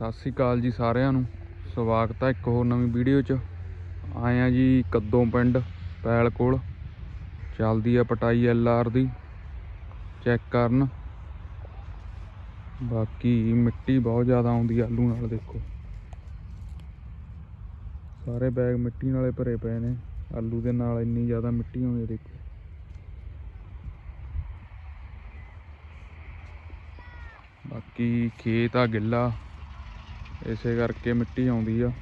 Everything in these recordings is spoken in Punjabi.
ਸਤਿ ਸ੍ਰੀ ਅਕਾਲ ਜੀ ਸਾਰਿਆਂ ਨੂੰ। ਸਵਾਗਤ ਹੈ ਇੱਕ ਹੋਰ ਨਵੀਂ ਵੀਡੀਓ 'ਚ। ਆਏ ਆ ਜੀ ਕੱਦੋਂ ਪਿੰਡ ਪੈਲ ਕੋਲ। ਚੱਲਦੀ ਆ ਪਟਾਈ ਐਲ ਆਰ ਦੀ। ਚੈੱਕ ਕਰਨ। ਬਾਕੀ ਮਿੱਟੀ ਬਹੁਤ ਜ਼ਿਆਦਾ ਆਉਂਦੀ ਆ ਆਲੂ ਨਾਲ, ਦੇਖੋ। ਸਾਰੇ ਬੈਗ ਮਿੱਟੀ ਨਾਲੇ ਭਰੇ ਪਏ ਨੇ। ਆਲੂ ਦੇ ਨਾਲ ਇੰਨੀ ਜ਼ਿਆਦਾ ਮਿੱਟੀ ਆਉਂਦੀ ਹੈ ਦੇਖੋ। ਬਾਕੀ ਖੇਤ ਆ ਗਿੱਲਾ। ਇਸੇ ਕਰਕੇ ਮਿੱਟੀ ਆਉਂਦੀ ਆ।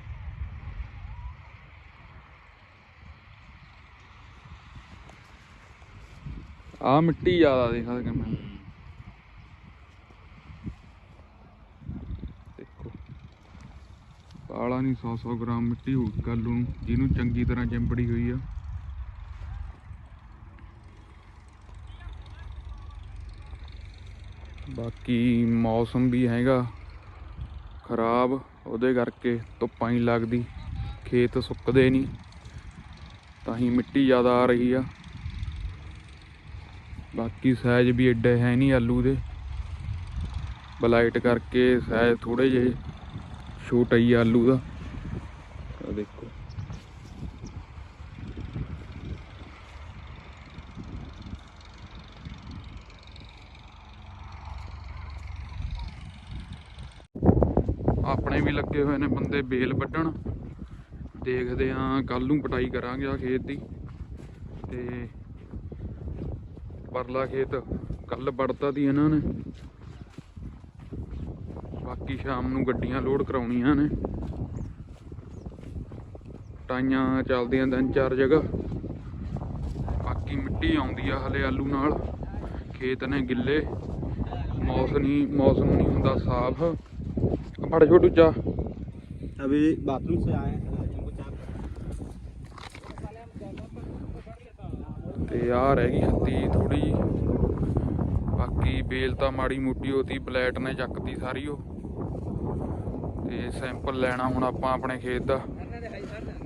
ਆ ਮਿੱਟੀ ਜ਼ਿਆਦਾ ਦੇਖਾ ਕਿ ਮੈਂ ਦੇਖੋ। ਪਾਲਾ ਨਹੀਂ 100 100 ਗ੍ਰਾਮ ਮਿੱਟੀ ਹੋ ਕੱਲ ਨੂੰ, ਜਿਹਨੂੰ ਚੰਗੀ ਤਰ੍ਹਾਂ ਚਿੰਬੜੀ ਹੋਈ ਆ। ਬਾਕੀ ਮੌਸਮ ਵੀ ਹੈਗਾ। ਖਰਾਬ, ਉਹਦੇ ਕਰਕੇ ਧੁੱਪਾਂ ਹੀ ਲੱਗਦੀ, ਖੇਤ ਸੁੱਕਦੇ ਨਹੀਂ ਤਾਂ ਹੀ ਮਿੱਟੀ ਜ਼ਿਆਦਾ ਆ ਰਹੀ ਆ। ਬਾਕੀ ਸਾਈਜ਼ ਵੀ ਐਡੇ ਹੈ ਨਹੀਂ ਆਲੂ ਦੇ। ਬਲਾਈਟ ਕਰਕੇ ਸਾਈਜ਼ ਥੋੜੇ ਜਿਹੇ ਛੋਟਾ ਹੀ ਆਲੂ ਦਾ ਆਹ ਦੇਖੋ ਆਪਣੇ ਵੀ ਲੱਗੇ ਹੋਏ ਨੇ ਬੰਦੇ ਬੇਲ ਵੱਢਣ। ਦੇਖਦੇ ਆਂ ਕੱਲ ਨੂੰ ਪਟਾਈ ਕਰਾਂਗੇ ਆ ਖੇਤ ਦੀ। ਤੇ ਪਰਲਾ ਖੇਤ ਕੱਲ ਵੜਤਾ ਦੀ ਇਹਨਾਂ ਨੇ। ਬਾਕੀ ਸ਼ਾਮ ਨੂੰ ਗੱਡੀਆਂ ਲੋਡ ਕਰਾਉਣੀਆਂ ਨੇ। ਟਾਈਆਂ ਚੱਲਦੀਆਂ ਤਿੰਨ ਚਾਰ ਜਗ੍ਹਾ। ਬਾਕੀ ਮਿੱਟੀ ਆਉਂਦੀ ਆ ਹਲੇ ਆਲੂ ਨਾਲ। ਖੇਤ ਨੇ ਗਿੱਲੇ। ਮੌਸਮ ਨਹੀਂ ਮੌਸਮ ਨਹੀਂ ਹੁੰਦਾ ਸਾਫ਼। ਫੜ ਛੋਟੂ ਚਾ अभी बाथरूम से आए हैं हमको चाय ਤੇ ਆ ਰਹਿ ਗਈ ਹੱਤੀ ਥੋੜੀ ਬਾਕੀ ਬੇਲ ਤਾਂ ਮਾੜੀ ਮੋਟੀ ਹੋਤੀ ਬਲੈਟ ਨੇ ਚੱਕਤੀ ਸਾਰੀ ਉਹ ਤੇ ਸੈਂਪਲ ਲੈਣਾ ਹੁਣ ਆਪਾਂ ਆਪਣੇ ਖੇਤ ਦਾ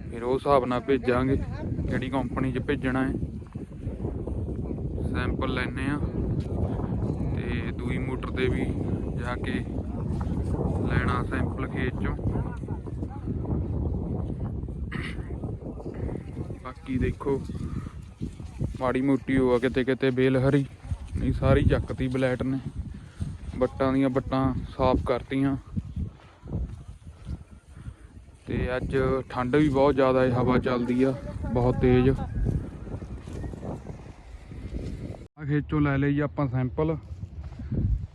ਫਿਰ ਉਹ ਹਿਸਾਬ ਨਾਲ ਭੇਜਾਂਗੇ ਕਿਹੜੀ ਕੰਪਨੀ 'ਚ ਭੇਜਣਾ ਹੈ ਸੈਂਪਲ ਲੈਣੇ ਆ ਤੇ ਦੂਈ ਮੋਟਰ ਤੇ ਵੀ ਜਾ ਕੇ ਲੈਣਾ ਸੈਂਪਲ ਖੇਤ 'ਚੋਂ। ਬਾਕੀ ਦੇਖੋ, ਮਾੜੀ ਮੋਟੀ ਹੋਆ ਕਿਤੇ ਕਿਤੇ ਬੇਲ ਹਰੀ। ਨਹੀਂ, ਸਾਰੀ ਚੱਕਤੀ ਬਲੈਟ ਨੇ। ਬੱਟਾਂ ਦੀਆਂ ਬੱਟਾਂ ਸਾਫ਼ ਕਰਤੀਆਂ। ਤੇ ਅੱਜ ਠੰਡ ਵੀ ਬਹੁਤ ਜ਼ਿਆਦਾ ਹੈ, ਹਵਾ ਚੱਲਦੀ ਆ, ਬਹੁਤ ਤੇਜ਼। ਆ ਖੇਚੋਂ ਲੈ ਲਈ ਆਪਾਂ ਸੈਂਪਲ।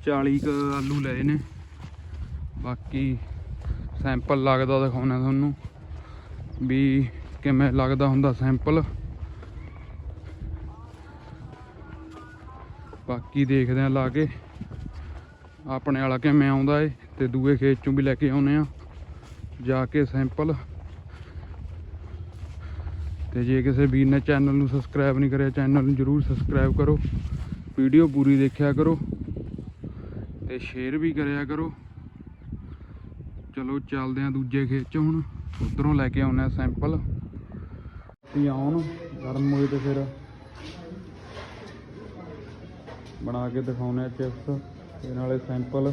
40 ਕ ਆਲੂ ਲਏ ਨੇ। ਬਾਕੀ ਸੈਂਪਲ ਲੱਗਦਾ ਦਿਖਾਉਣਾ ਤੁਹਾਨੂੰ ਵੀ ਕਿਵੇਂ ਲੱਗਦਾ ਹੁੰਦਾ ਸੈਂਪਲ। ਬਾਕੀ ਦੇਖਦੇ ਆ ਲਾ ਕੇ ਆਪਣੇ ਵਾਲਾ ਕਿਵੇਂ ਆਉਂਦਾ ਏ ਤੇ ਦੂਏ ਖੇਤ ਚੋਂ ਵੀ ਲੈ ਕੇ ਆਉਨੇ ਆ ਜਾ ਕੇ ਸੈਂਪਲ। ਤੇ ਜੇ ਕਿਸੇ ਵੀਰ ਨੇ ਚੈਨਲ ਨੂੰ ਸਬਸਕ੍ਰਾਈਬ ਨਹੀਂ ਕਰਿਆ ਚੈਨਲ ਨੂੰ ਜਰੂਰ ਸਬਸਕ੍ਰਾਈਬ ਕਰੋ। ਵੀਡੀਓ ਪੂਰੀ ਦੇਖਿਆ ਕਰੋ ਤੇ ਸ਼ੇਅਰ ਵੀ ਕਰਿਆ ਕਰੋ। ਚਲੋ ਚੱਲਦੇ ਆ ਦੂਜੇ ਖੇਤ ਚ ਹੁਣ, ਉਧਰੋਂ ਲੈ ਕੇ ਆਉਨੇ ਆ ਸੈਂਪਲ ਵੀ ਆਉਣ, ਗਰਮ ਹੋਏ ਤੇ ਫਿਰ ਬਣਾ ਕੇ ਦਿਖਾਉਣੇ ਆ ਚਿਪਸ ਤੇ ਨਾਲੇ ਸੈਂਪਲ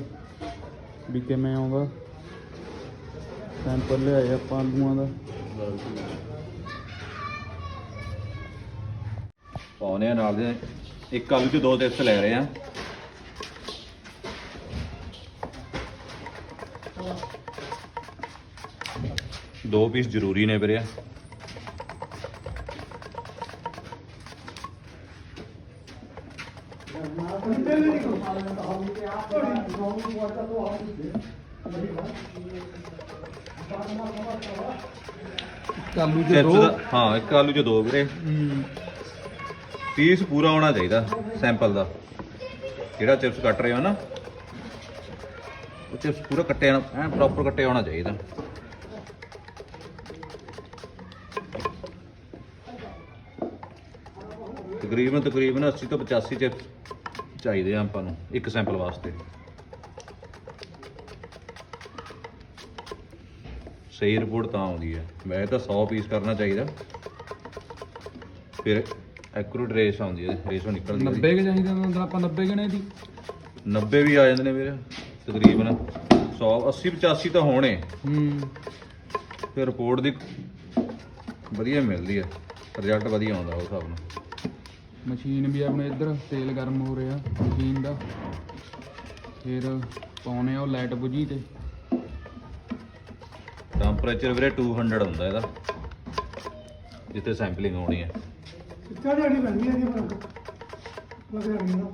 ਵੀ ਕਿਵੇਂ ਆਉਂਦਾ। ਸੈਂਪਲ ਲਿਆਏ ਆਪਾਂ ਆਲੂਆਂ ਦਾ। ਪਾਉਨੇ ਨਾਲ ਦੇ। ਇੱਕ ਆਲੂ ਚ ਦੋ ਟਿਪਸ ਲੈ ਰਹੇ ਆ ਦੋ ਪੀਸ ਜ਼ਰੂਰੀ ਨੇ ਵੀਰੇ। ਆਲੂ Chips ਦਾ। ਹਾਂ ਇੱਕ ਆਲੂ ਚ ਦੋ ਵੀਰੇ। ਪੀਸ ਪੂਰਾ ਹੋਣਾ ਚਾਹੀਦਾ ਸੈਂਪਲ ਦਾ। ਜਿਹੜਾ ਚਿਪਸ ਕੱਟ ਰਹੇ ਹੋ ਨਾ ਉਹ ਚਿਪਸ ਪੂਰਾ ਕੱਟਿਆ ਐ ਪ੍ਰੋਪਰ ਕੱਟਿਆ ਹੋਣਾ ਚਾਹੀਦਾ। ਤਕਰੀਬਨ ਤਕਰੀਬਨ 80 ਤੋਂ 85 ਚਿਪਸ ਚਾਹੀਦੇ ਆ ਆਪਾਂ ਨੂੰ ਇੱਕ ਸੈਂਪਲ ਵਾਸਤੇ। ਸਹੀ ਰਿਪੋਰਟ ਤਾਂ ਆਉਂਦੀ ਹੈ ਵੈਸੇ ਤਾਂ 100 ਪੀਸ ਕਰਨਾ ਚਾਹੀਦਾ। ਫਿਰ ਐਕੂਰੇਟ ਰੇਸ ਆਉਂਦੀ ਹੈ ਰੇਸ਼ੋ ਨਿਕਲਦੀ ਹੈ 90 ਕੇ ਚਾਹੀਦਾ ਹੁੰਦਾ ਆਪਾਂ 90 ਗਣੇ ਦੀ। 90 ਵੀ ਆ ਜਾਂਦੇ ਨੇ ਵੀਰੇ ਤਕਰੀਬਨ। 100 80 85 ਤਾਂ ਹੋਣੇ। ਹੂੰ। ਤੇ ਰਿਪੋਰਟ ਦੀ ਵਧੀਆ ਮਿਲਦੀ ਹੈ ਰਿਜ਼ਲਟ ਵਧੀਆ ਆਉਂਦਾ ਉਸ ਹਿਸਾਬ ਨਾਲ ਮਸ਼ੀਨ ਵੀ ਆਪਣੇ ਇੱਧਰ ਤੇਲ ਗਰਮ ਹੋ ਰਿਹਾ ਮਸ਼ੀਨ ਦਾ। ਫਿਰ ਪਾਉਣੇ ਆ ਉਹ ਲਾਈਟ ਬੁਝੀ ਤੇ। ਟੈਂਪਰੇਚਰ ਵੀਰੇ 200 ਹੁੰਦਾ ਇਹਦਾ ਜਿੱਥੇ ਸੈਂਪਲਿੰਗ ਹੋਣੀ ਹੈ। ਕਿੱਥੇ ਜਾਣੀ ਪੈਂਦੀ ਹੈ ਜੀ ਬਣਾ ਲੱਗ ਜਾਣੀ ਨਾ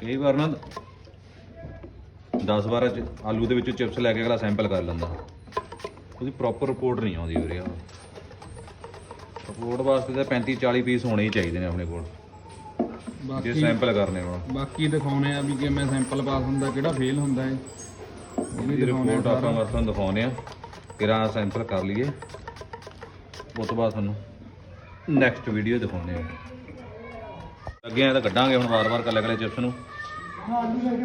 ਕਈ ਵਾਰ ਨਾ 10 12 ਚ ਆਲੂ ਦੇ ਵਿੱਚੋਂ ਚਿਪਸ ਲੈ ਕੇ ਅਗਲਾ ਸੈਂਪਲ ਕਰ ਲੈਂਦਾ। ਉਹਦੀ ਪ੍ਰੋਪਰ ਰਿਪੋਰਟ ਨਹੀਂ ਆਉਂਦੀ ਵੀਰੇ ਰਿਪੋਰਟ ਵਾਸਤੇ ਤਾਂ 35 40 ਪੀਸ ਹੋਣੇ ਹੀ ਚਾਹੀਦੇ ਨੇ ਆਪਣੇ ਕੋਲ। ਜੇ ਬਾਕੀ ਸੈਂਪਲ ਕਰਨੇ ਹੋਣ। ਬਾਕੀ ਦਿਖਾਉਣੇ ਆ ਵੀ ਕਿਵੇਂ ਸੈਂਪਲ ਪਾਸ ਹੁੰਦਾ ਕਿਹੜਾ ਫੇਲ ਹੁੰਦਾ ਹੈ ਇਹ ਵੀ ਦਿਖਾਉਣੇ ਆ ਰਿਪੋਰਟ ਆਪਾਂ ਸਾਰਾ। ਵਰਤੋਂ ਦਿਖਾਉਨੇ ਆ ਕਿਰਾ ਸੈਂਪਲ ਕਰ ਲਈਏ। ਉਸ ਤੋਂ ਬਾਅਦ ਤੁਹਾਨੂੰ ਨੈਕਸਟ ਵੀਡੀਓ ਦਿਖਾਉਨੇ ਆ। ਅੱਗੇ ਆ ਤਾਂ ਕੱਢਾਂਗੇ ਹੁਣ ਵਾਰ-ਵਾਰ ਕੱਲੇ ਕੱਲੇ ਚਿਪਸ ਨੂੰ। ਹਾਂ ਆਲੂ ਲੈ ਕੇ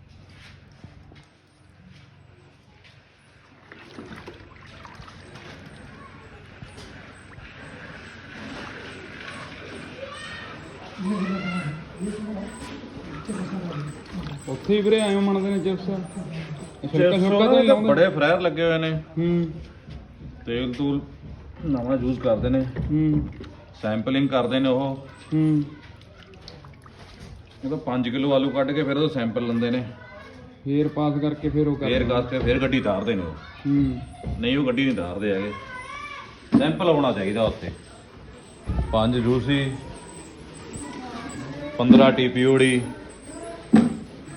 ਉੱਥੇ ਹੀ ਵੀਰੇ ਐਵੇਂ ਮੰਨਦੇ ਨੇ ਚਿਪਸ ਛਿਲਕਾ ਛਿਲਕਾ ਤਾਂ ਨਹੀਂ ਲਾਉਂਦੇ? ਬੜੇ ਫਰਾਇਰ ਲੱਗੇ ਹੋਏ ਨੇ। ਹੂੰ। ਤੇਲ ਤੂਲ ਨਵਾਂ ਯੂਜ਼ ਕਰਦੇ ਨੇ। ਹੂੰ। ਸੈਂਪਲਿੰਗ ਕਰਦੇ ਨੇ ਉਹ। ਹੂੰ। ਉਹ ਤਾਂ 5 ਕਿਲੋ ਆਲੂ ਕੱਢ ਕੇ ਫਿਰ ਉਹ ਸੈਂਪਲ ਲੈਂਦੇ ਨੇ। ਫੇਰ ਪਾਸ ਕਰਕੇ ਫਿਰ ਉਹ ਫੇਰ ਕਰਦੇ ਗਾਸ ਕੇ ਫਿਰ ਗੱਡੀ ਤਾਰਦੇ ਨੇ ਉਹ। ਹੂੰ। ਨਹੀਂ ਉਹ ਗੱਡੀ ਨਹੀਂ ਤਾਰਦੇ ਹੈਗੇ। ਸੈਂਪਲ ਆਉਣਾ ਚਾਹੀਦਾ ਉੱਥੇ। ਪੰਜ ਜੂਸੀ 15 ਟੀਪੀਓੜੀ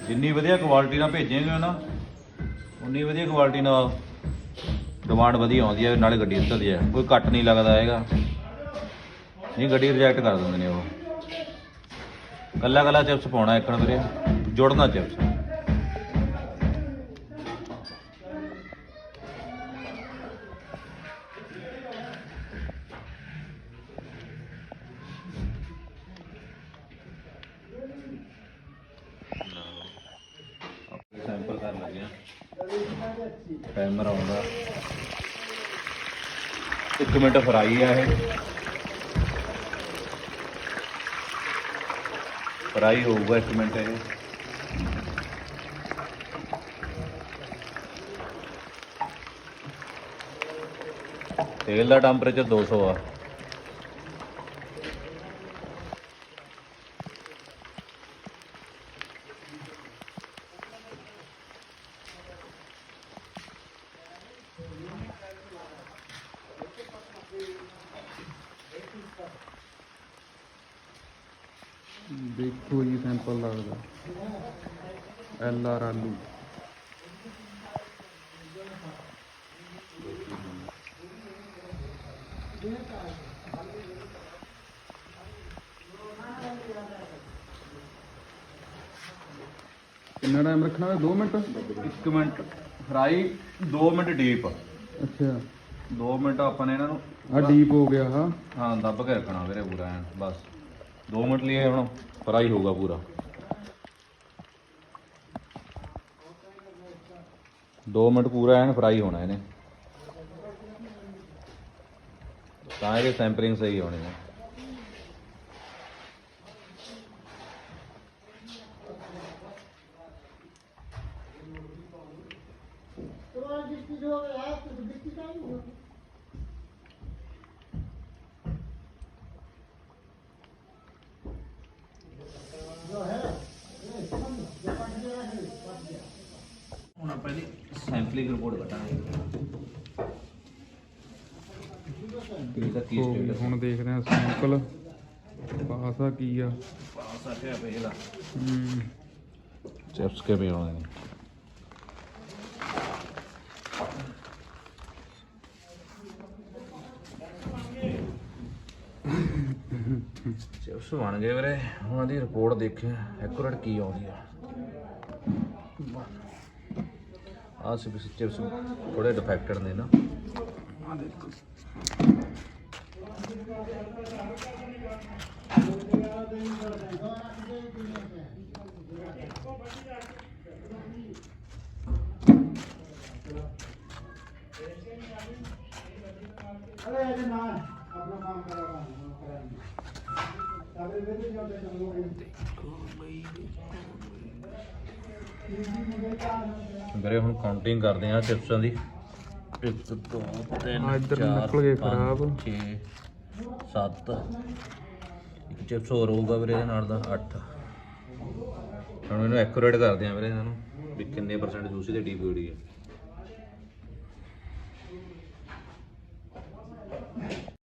ਜਿੰਨੀ ਵਧੀਆ ਕੁਆਲਿਟੀ ਨਾਲ ਭੇਜੇਗੇ ਨਾ, ਉਨੀ ਵਧੀਆ ਕੁਆਲਿਟੀ ਨਾਲ ਡਿਮਾਂਡ ਵਧੀਆ ਆਉਂਦੀ ਹੈ, ਨਾਲੇ ਗੱਡੀ ਉੱਤਰਦੀ ਹੈ। ਕੋਈ ਕੱਟ ਨਹੀਂ ਲੱਗਦਾ ਹੈਗਾ। ਨਹੀਂ, ਗੱਡੀ ਰਿਜੈਕਟ ਕਰ ਦਿੰਦੇ ਨੇ ਉਹ। ਕੱਲਾ ਕੱਲਾ ਚਿਪਸ ਪਾਉਣਾ ਇੱਕਣ ਵੀਰੇ ਜੁੜਨਾ ਚਿਪਸ 1 ਮਿੰਟ ਫਰਾਈ ਆ ਇਹ। ਫਰਾਈ ਹੋਊਗਾ 1 ਮਿੰਟ ਇਹ। ਤੇਲ ਦਾ ਟੈਂਪਰੇਚਰ 200 ਆ। ਦੇਖੋ ਜੀ ਸੈਂਪਲ ਲੱਗਦਾ। ਐਲ ਆਰ ਆਲੂ ਕਿੰਨਾ ਟਾਈਮ ਰੱਖਣਾ ਹੈ 2 ਮਿੰਟ? ਇੱਕ ਮਿੰਟ। ਫਰਾਈ 2 ਮਿੰਟ ਡੀਪ ਅੱਛਾ। 2 ਮਿੰਟ ਆਪਾਂ ਨੇ ਇਹਨਾਂ ਨੂੰ ਆ ਡੀਪ ਹੋ ਗਿਆ ਹਾਂ ਹਾਂ ਦੱਬ ਕੇ ਰੱਖਣਾ ਵੀਰੇ ਪੂਰਾ ਐਨ ਬਸ। 2 ਮਿੰਟ ਲਈ ਇਹ ਹੁਣ ਫਰਾਈ ਹੋਊਗਾ ਪੂਰਾ। 2 ਮਿੰਟ ਪੂਰਾ ਐਨ ਫਰਾਈ ਹੋਣਾ ਇਹਨੇ। ਤਾਂ ਇਹਦੇ ਸੈਂਪਲਿੰਗ ਸਹੀ ਹੋਣੀ ਹੈ ਇਹਦੀ ਸੈਂਪਲਿੰਗ ਰਿਪੋਰਟ ਕੱਟਾਂਗੇ ਕਿ ਹੋ ਗਈ, ਸਟੇਟਸ ਹੁਣ ਦੇਖਦੇ ਸੈਂਪਲ ਪਾਸ ਆ ਕੀ ਆ? ਪਾਸ ਆ ਗਿਆ ਪਹਿਲਾ। ਹੂੰ। ਚਿਪਸ ਕੇ ਵੀ ਆਉਣੇ ਨੇ ਚਿਪਸ ਬਣ ਗਏ ਵੀਰੇ। ਹੁਣ ਇਹਦੀ ਰਿਪੋਰਟ ਦੇਖਿਆ ਐਕੂਰੇਟ ਕੀ ਆਉਂਦੀ ਆ? ਆਹ ਚਿਪਸ ਚਿਪਸ ਥੋੜੇ ਡਿਫੈਕਟਡ ਨੇ ਨਾ। ਆ ਦੇਖੋ ਵੀਰੇ ਹੁਣ ਕਾਊਂਟਿੰਗ ਕਰਦੇ ਆ ਚਿਪਸਾਂ ਦੀ। ਚਿਪਸ ਹੋਰ ਹੋਊਗਾ ਵੀਰੇ ਇਹਦੇ ਨਾਲ ਦਾ 8 ਹੁਣ ਇਹਨੂੰ ਐਕੂਰੇਟ ਕਰਦੇ ਆ ਵੀਰੇ ਇਹਨਾਂ ਨੂੰ ਵੀ ਕਿੰਨੇ ਪਰਸੈਂਟ ਜੂਸੀ ਤੇ ਡੀਪੀਡੀ ਹੈ।